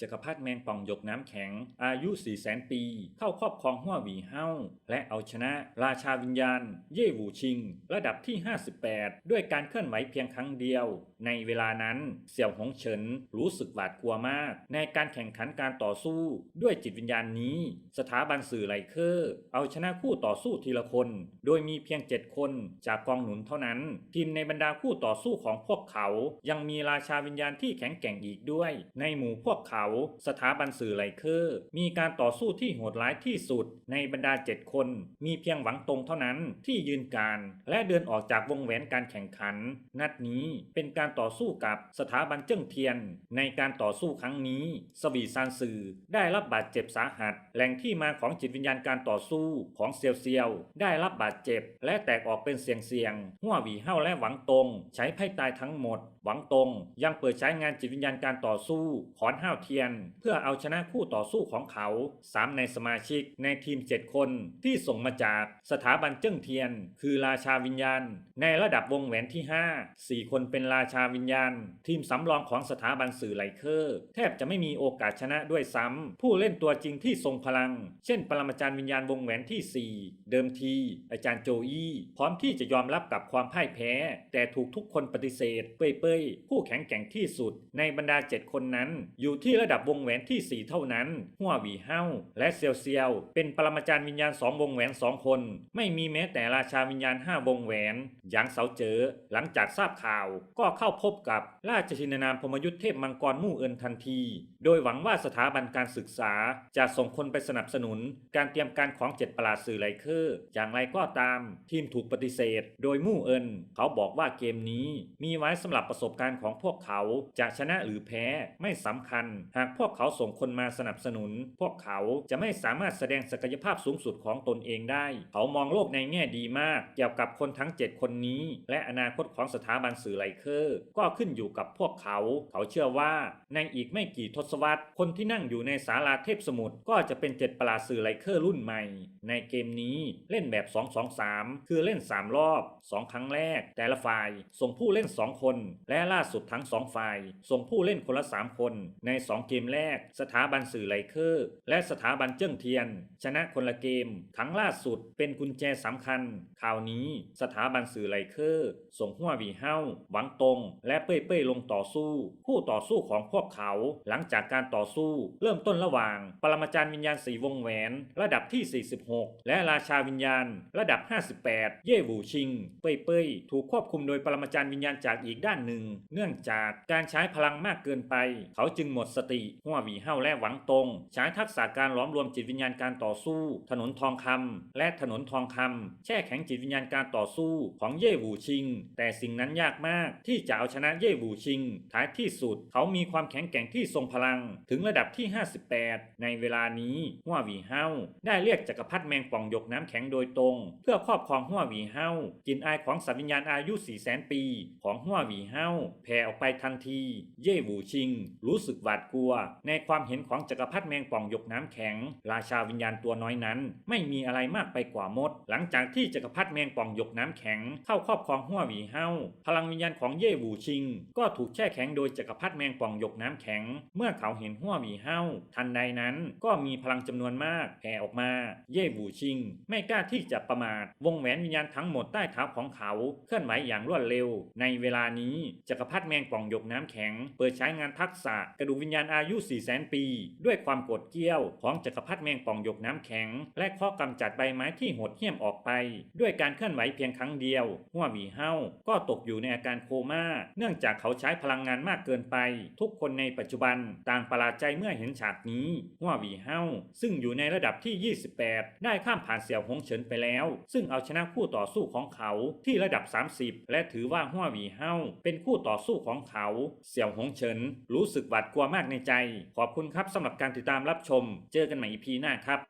จักรพรรดิแมงป่องหยกน้ำแข็ง อายุ 4 0 0แสนปี เข้าครอบครองหัวหวีเฮ้า และเอาชนะราชาวิญญาณ เย่หวูชิง ระดับที่ 58 ด้วยการเคลื่อนไหวเพียงครั้งเดียว ในเวลานั้นเสี่ยวหงเฉินรู้สึกหวาดกลัวมาก ในการแข่งขันการต่อสู้ด้วยจิตวิญญาณนี้ สถาบันสื่อไลเคอร์เอาชนะคู่ต่อสู้ทีละคน โดยมีเพียง 7 คนจากกองหนุนเท่านั้น ทีมในบรรดาคู่ต่อสู้ของพวกเขา ยังมีราชาวิญญาณที่แข็งแกร่งอีกด้วย ในหมู่พวกเขาสถาบันสื่อไลเคอร์มีการต่อสู้ที่โหดร้ายที่สุด ในบรรดา 7 คน มีเพียงหวังตรงเท่านั้นที่ยืนการ และเดินออกจากวงแหวนการแข่งขัน นัดนี้เป็นการต่อสู้กับสถาบันเจิ้งเทียน ในการต่อสู้ครั้งนี้ สวีซานซือได้รับบาดเจ็บสาหัส แหล่งที่มาของจิตวิญญาณการต่อสู้ของเซียวเซียว ได้รับบาดเจ็บ และแตกออกเป็นเสียงเสียงหัวหวีเฮ้าและหวังตรง ใช้ไพ่ตายทั้งหมด หวังตรงยังเปิดใช้งานจิตวิญญาณการต่อสู้ขอนห้าวเทียนเพื่อเอาชนะคู่ต่อสู้ของเขาสามในสมาชิกในทีม 7 คนที่ส่งมาจากสถาบันเจิ้งเทียน คือราชาวิญญาณ ในระดับวงแหวนที่ 5 4 คนเป็นราชาวิญญาณ ทีมสำรองของสถาบันสื่อไลเคอร์แทบจะไม่มีโอกาสชนะด้วยซ้ำผู้เล่นตัวจริงที่ทรงพลัง เช่น ปรมาจารย์วิญญาณวงแหวนที่ 4 เดิมที อาจารย์โจอี้พร้อมที่จะยอมรับกับความพ่ายแพ้ แต่ถูกทุกคนปฏิเสธ เป้ยเป้ยๆผู้แข็งแกร่งที่สุด ในบรรดา 7 คนนั้น อยู่ที่ระดับวงแหวนที่ 4 เท่านั้น หัวหวีเฮ้าและเซียวเซียว เป็นปรมาจารย์วิญญาณ 2 วงแหวน 2 คน ไม่มีแม้แต่ราชาวิญญาณ 5 วงแหวนหยางเสาเจอ หลังจากทราบข่าว ก็เข้าพบกับราชชินานามพมยุทธเทพมังกรมู่เอินทันที โดยหวังว่าสถาบันการศึกษา จะส่งคนไปสนับสนุน การเตรียมการของเจ็ดประหลาดสื่อไลเคอร์ อย่างไรก็ตาม ทีมถูกปฏิเสธ โดยมู่เอินเขาบอกว่าเกมนี้ มีไว้สำหรับประสบการณ์ของพวกเขาจะชนะหรือแพ้ไม่สำคัญหากพวกเขาส่งคนมาสนับสนุน พวกเขาจะไม่สามารถแสดงศักยภาพสูงสุดของตนเองได้ เขามองโลกในแง่ดีมาก เกี่ยวกับคนทั้ง 7 คนนี้ และอนาคตของสถาบันสื่อไลเคอร์ ก็ขึ้นอยู่กับพวกเขา เขาเชื่อว่าในอีกไม่กี่ทศวรรษ คนที่นั่งอยู่ในศาลาเทพสมุทรก็จะเป็นเจ็ดประหลาสื่อไลเคอร์รุ่นใหม่ ในเกมนี้เล่นแบบ 2-2-3 คือเล่น 3 รอบ 2 ครั้งแรก แต่ละฝ่ายส่งผู้เล่น 2 คน และล่าสุดทั้ง 2 ฝ่าย ส่งผู้เล่นคนละ 3 คนใน 2เกมแรก สถาบันสื่อไลเคอร์และสถาบันเจิ้งเทียน ชนะคนละเกม ครั้งล่าสุดเป็นกุญแจสำคัญคราวนี้สถาบันสื่อไลเคอร์ส่งหัววีเฮ้าหวังตง และเป้ยเป้ยลงต่อสู้ คู่ต่อสู้ของพวกเขา หลังจากการต่อสู้ เริ่มต้นระหว่าง ปรมาจารย์วิญญาณสีวงแหวน ระดับที่ 46 และราชาวิญญาณ ระดับ 58 เย่หวูชิง เป้ยเป้ยถูกควบคุมโดยปรมาจารย์วิญญาณจากอีกด้านหนึ่ง เนื่องจากการใช้พลังมากเกินไป เขาจึงหมดสติหัวหวีเฮ้าและหวังตรง ใช้ทักษะการล้อมรวมจิตวิญญาณการต่อสู้ ถนนทองคำและถนนทองคำแช่แข็งจิตวิญญาณการต่อสู้ของเย่หวูชิง แต่สิ่งนั้นยากมากที่จะเอาชนะเย่หวูชิง ท้ายที่สุด เขามีความแข็งแกร่งที่ทรงพลังถึงระดับที่ 58 ในเวลานี้หัวหวีเฮ้าได้เรียกจักรพรรดิแมงป่องหยกน้ำแข็งโดยตรง เพื่อครอบครองหัวหวีเฮ้ากินอายของสัตว์วิญญาณอายุ400,000ปี ของหัวหวีเฮ้าแผ่ออกไปทันที เย่หวูชิง รู้สึกหวาดกลัวในความเห็นของจักรพรรดิแมงป่องหยกน้ำแข็ง ราชาวิญญาณตัวน้อยนั้น ไม่มีอะไรมากไปกว่ามด หลังจากที่จักรพรรดิแมงป่องหยกน้ำแข็งเข้าครอบครองหัวหวีเฮาพลังวิญญาณของเย่หูชิง ก็ถูกแช่แข็งโดยจักรพรรดิแมงป่องหยกน้ำแข็ง เมื่อเขาเห็นหัวหวีเฮาทันใดนั้นก็มีพลังจำนวนมากแผ่ออกมา เย่หูชิง ไม่กล้าที่จะประมาท วงแหวนวิญญาณทั้งหมดใต้เท้าของเขาเคลื่อนไหวอย่างรวดเร็ว ในเวลานี้จักรพรรดิแมงป่องหยกน้ำแข็ง เปิดใช้งานทักษะกระดูกวิญญาณอายุ 4 0 0 0 0 ปี ด้วยความโกรธเกี้ยวของจักรพรรดิแมงป่องหยกน้ำแข็ง และข้อกำจัดใบไม้ที่โหดเหี้ยมออกไป ด้วยการเคลื่อนไหวเพียงครั้งเดียวหัวหวีเฮ้าก็ตกอยู่ในอาการโคม่า เนื่องจากเขาใช้พลังงานมากเกินไป ทุกคนในปัจจุบันต่างประหลาดใจเมื่อเห็นฉากนี้หัวหวีเฮ้าซึ่งอยู่ในระดับที่ 28 ได้ข้ามผ่านเสี่ยวหงเฉินไปแล้ว ซึ่งเอาชนะคู่ต่อสู้ของเขาที่ระดับ 30 และถือว่าหัวหวีเฮ้าเป็นคู่ต่อสู้ของเขา เสี่ยวหงเฉินรู้สึกหวาดกลัวมากในในใจ ขอบคุณครับสำหรับการติดตามรับชม เจอกันใหม่ EP หน้าครับ